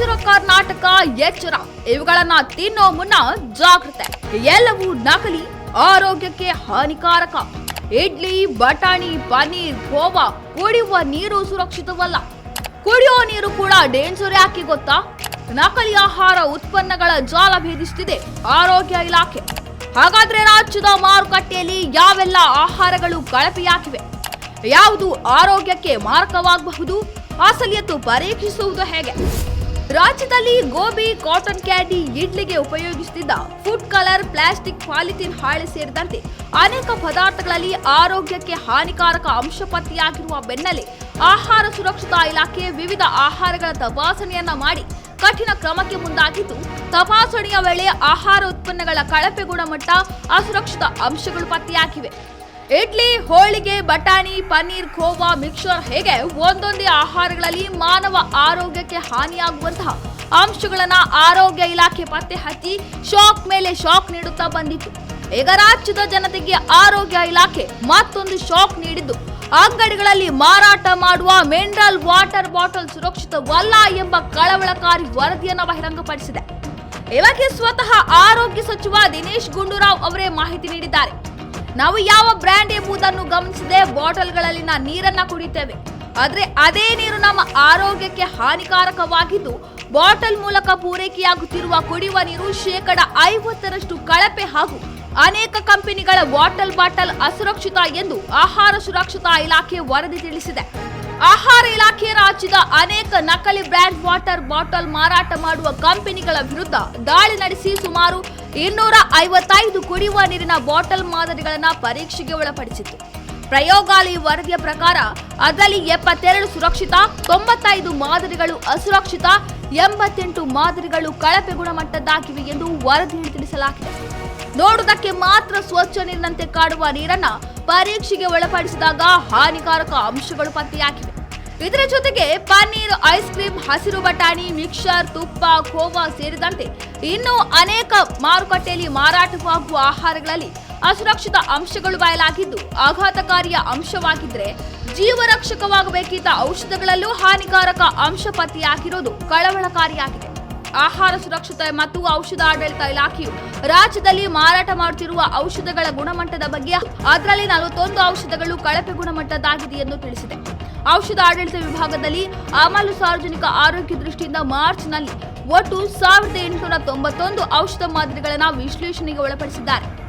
ಎಚ್ಚರ ಕರ್ನಾಟಕ ಎಚ್ಚರ. ಇವುಗಳನ್ನ ತಿನ್ನೋ ಮುನ್ನ ಜಾಗೃತೆ ಎಲ್ಲವೂ ನಕಲಿ, ಆರೋಗ್ಯಕ್ಕೆ ಹಾನಿಕಾರಕ. ಇಡ್ಲಿ, ಬಟಾಣಿ, ಪನ್ನೀರ್, ಗೋವಾ ಕುಡಿಯುವ ನೀರು ಸುರಕ್ಷಿತವಲ್ಲ. ಕುಡಿಯೋ ನೀರು ಕೂಡ ಡೇಂಜರ್ ಯಾಕೆ ಗೊತ್ತಾ? ನಕಲಿ ಆಹಾರ ಉತ್ಪನ್ನಗಳ ಜಾಲ ಭೇದಿಸುತ್ತಿದೆ ಆರೋಗ್ಯ ಇಲಾಖೆ. ಹಾಗಾದ್ರೆ ರಾಜ್ಯದ ಮಾರುಕಟ್ಟೆಯಲ್ಲಿ ಯಾವೆಲ್ಲ ಆಹಾರಗಳು ಕಳಪೆಯಾಗಿವೆ? ಯಾವುದು ಆರೋಗ್ಯಕ್ಕೆ ಮಾರಕವಾಗಬಹುದು? ಅಸಲಿಯತ್ತು ಪರೀಕ್ಷಿಸುವುದು ಹೇಗೆ? ರಾಜ್ಯದಲ್ಲಿ ಗೋಬಿ, ಕಾಟನ್ ಕ್ಯಾಂಡಿ, ಇಡ್ಲಿಗೆ ಉಪಯೋಗಿಸುತ್ತಿದ್ದ ಫುಡ್ ಕಲರ್ ಪ್ಲಾಸ್ಟಿಕ್ ಪಾಲಿಥಿನ್ ಹಾಳೆ ಸೇರಿದಂತೆ ಅನೇಕ ಪದಾರ್ಥಗಳಲ್ಲಿ ಆರೋಗ್ಯಕ್ಕೆ ಹಾನಿಕಾರಕ ಅಂಶ ಪತ್ತೆಯಾಗಿರುವ ಬೆನ್ನಲ್ಲೇ ಆಹಾರ ಸುರಕ್ಷತಾ ಇಲಾಖೆ ವಿವಿಧ ಆಹಾರಗಳ ತಪಾಸಣೆಯನ್ನ ಮಾಡಿ ಕಠಿಣ ಕ್ರಮಕ್ಕೆ ಮುಂದಾಗಿದ್ದು, ತಪಾಸಣೆಯ ವೇಳೆ ಆಹಾರ ಉತ್ಪನ್ನಗಳ ಕಳಪೆ ಗುಣಮಟ್ಟ ಅಸುರಕ್ಷಿತ ಅಂಶಗಳು ಪತ್ತೆಯಾಗಿವೆ. ಇಡ್ಲಿ, ಹೋಳಿಗೆ, ಬಟಾಣಿ, ಪನ್ನೀರ್ ಖೋವಾ ಮಿಕ್ಸರ್ ಹೇಗೆ ಒಂದೊಂದೇ ಆಹಾರಗಳಲ್ಲಿ ಮಾನವ ಆರೋಗ್ಯಕ್ಕೆ ಹಾನಿಯಾಗುವಂತಹ ಅಂಶಗಳನ್ನ ಆರೋಗ್ಯ ಇಲಾಖೆ ಪತ್ತೆ ಹಚ್ಚಿ ಶಾಕ್ ಮೇಲೆ ಶಾಕ್ ನೀಡುತ್ತಾ ಬಂದಿತ್ತು. ಈಗ ರಾಜ್ಯದ ಜನತೆಗೆ ಆರೋಗ್ಯ ಇಲಾಖೆ ಮತ್ತೊಂದು ಶಾಕ್ ನೀಡಿದ್ದು. ಅಂಗಡಿಗಳಲ್ಲಿ ಮಾರಾಟ ಮಾಡುವ ಮಿನರಲ್ ವಾಟರ್ ಬಾಟಲ್ ಸುರಕ್ಷಿತವಲ್ಲ ಎಂಬ ಕಳವಳಕಾರಿ ವರದಿಯನ್ನು ಬಹಿರಂಗಪಡಿಸಿದೆ. ಈ ಸ್ವತಃ ಆರೋಗ್ಯ ಸಚಿವ ದಿನೇಶ್ ಗುಂಡೂರಾವ್ ಅವರೇ ಮಾಹಿತಿ ನೀಡಿದ್ದಾರೆ. ನಾವು ಯಾವ ಬ್ರ್ಯಾಂಡ್ ಎಂಬುದನ್ನು ಗಮನಿಸದೆ ಬಾಟಲ್ಗಳಲ್ಲಿನ ನೀರನ್ನ ಕುಡಿತೇವೆ. ಆದ್ರೆ ಅದೇ ನೀರು ನಮ್ಮ ಆರೋಗ್ಯಕ್ಕೆ ಹಾನಿಕಾರಕವಾಗಿದ್ದು, ಬಾಟಲ್ ಮೂಲಕ ಪೂರೈಕೆಯಾಗುತ್ತಿರುವ ಕುಡಿಯುವ ನೀರು ಶೇಕಡ ಐವತ್ತರಷ್ಟು ಕಳಪೆ ಹಾಗೂ ಅನೇಕ ಕಂಪನಿಗಳ ವಾಟರ್ ಬಾಟಲ್ ಅಸುರಕ್ಷಿತ ಎಂದು ಆಹಾರ ಸುರಕ್ಷತಾ ಇಲಾಖೆ ವರದಿ ತಿಳಿಸಿದೆ. ಆಹಾರ ಇಲಾಖೆ ರಾಜ್ಯದ ಅನೇಕ ನಕಲಿ ಬ್ರ್ಯಾಂಡ್ ವಾಟರ್ ಬಾಟಲ್ ಮಾರಾಟ ಮಾಡುವ ಕಂಪನಿಗಳ ವಿರುದ್ಧ ದಾಳಿ ನಡೆಸಿ ಸುಮಾರು ಇನ್ನೂರ ಐವತ್ತೈದು ಕುಡಿಯುವ ನೀರಿನ ಬಾಟಲ್ ಮಾದರಿಗಳನ್ನು ಪರೀಕ್ಷೆಗೆ ಒಳಪಡಿಸಿತ್ತು. ಪ್ರಯೋಗಾಲಯ ವರದಿಯ ಪ್ರಕಾರ ಅದರಲ್ಲಿ ಎಪ್ಪತ್ತೆರಡು ಸುರಕ್ಷಿತ, ತೊಂಬತ್ತೈದು ಮಾದರಿಗಳು ಅಸುರಕ್ಷಿತ, ಎಂಬತ್ತೆಂಟು ಮಾದರಿಗಳು ಕಳಪೆ ಗುಣಮಟ್ಟದ್ದಾಗಿವೆ ಎಂದು ವರದಿಯಲ್ಲಿ ತಿಳಿಸಲಾಗಿದೆ. ನೋಡುವುದಕ್ಕೆ ಮಾತ್ರ ಸ್ವಚ್ಛ ನೀರಿನಂತೆ ಕಾಡುವ ನೀರನ್ನ ಪರೀಕ್ಷೆಗೆ ಒಳಪಡಿಸಿದಾಗ ಹಾನಿಕಾರಕ ಅಂಶಗಳು ಪತ್ತೆಯಾಗಿವೆ. ಇದರ ಜೊತೆಗೆ ಪನ್ನೀರ್, ಐಸ್ ಕ್ರೀಮ್, ಹಸಿರು ಬಟಾಣಿ, ಮಿಕ್ಸರ್, ತುಪ್ಪ ಖೋವಾ ಸೇರಿದಂತೆ ಇನ್ನೂ ಅನೇಕ ಮಾರುಕಟ್ಟೆಯಲ್ಲಿ ಮಾರಾಟವಾಗುವ ಆಹಾರಗಳಲ್ಲಿ ಅಸುರಕ್ಷಿತ ಅಂಶಗಳು ಬಯಲಾಗಿದ್ದು ಆಘಾತಕಾರಿಯ ಅಂಶವಾಗಿದ್ರೆ ಜೀವರಕ್ಷಕವಾಗಬೇಕಿದ್ದ ಔಷಧಗಳಲ್ಲೂ ಹಾನಿಕಾರಕ ಅಂಶ ಪತ್ತೆಯಾಗಿರೋದು ಕಳವಳಕಾರಿಯಾಗಿದೆ. ಆಹಾರ ಸುರಕ್ಷತೆ ಮತ್ತು ಔಷಧ ಆಡಳಿತ ಇಲಾಖೆಯು ರಾಜ್ಯದಲ್ಲಿ ಮಾರಾಟ ಮಾಡುತ್ತಿರುವ ಔಷಧಗಳ ಗುಣಮಟ್ಟದ ಬಗ್ಗೆ ಅದರಲ್ಲಿ ನಲವತ್ತೊಂದು ಔಷಧಗಳು ಕಳಪೆ ಗುಣಮಟ್ಟದ್ದಾಗಿದೆ ಎಂದು ತಿಳಿಸಿದೆ. ಔಷಧ ಆಡಳಿತ ವಿಭಾಗದಲ್ಲಿ ಅಮಲು ಸಾರ್ವಜನಿಕ ಆರೋಗ್ಯ ದೃಷ್ಟಿಯಿಂದ ಮಾರ್ಚ್ನಲ್ಲಿ ಒಟ್ಟು ಸಾವಿರದ ಎಂಟುನೂರ ತೊಂಬತ್ತೊಂದು ಔಷಧ ಮಾದರಿಗಳನ್ನು ವಿಶ್ಲೇಷಣೆಗೆ ಒಳಪಡಿಸಿದ್ದಾರೆ.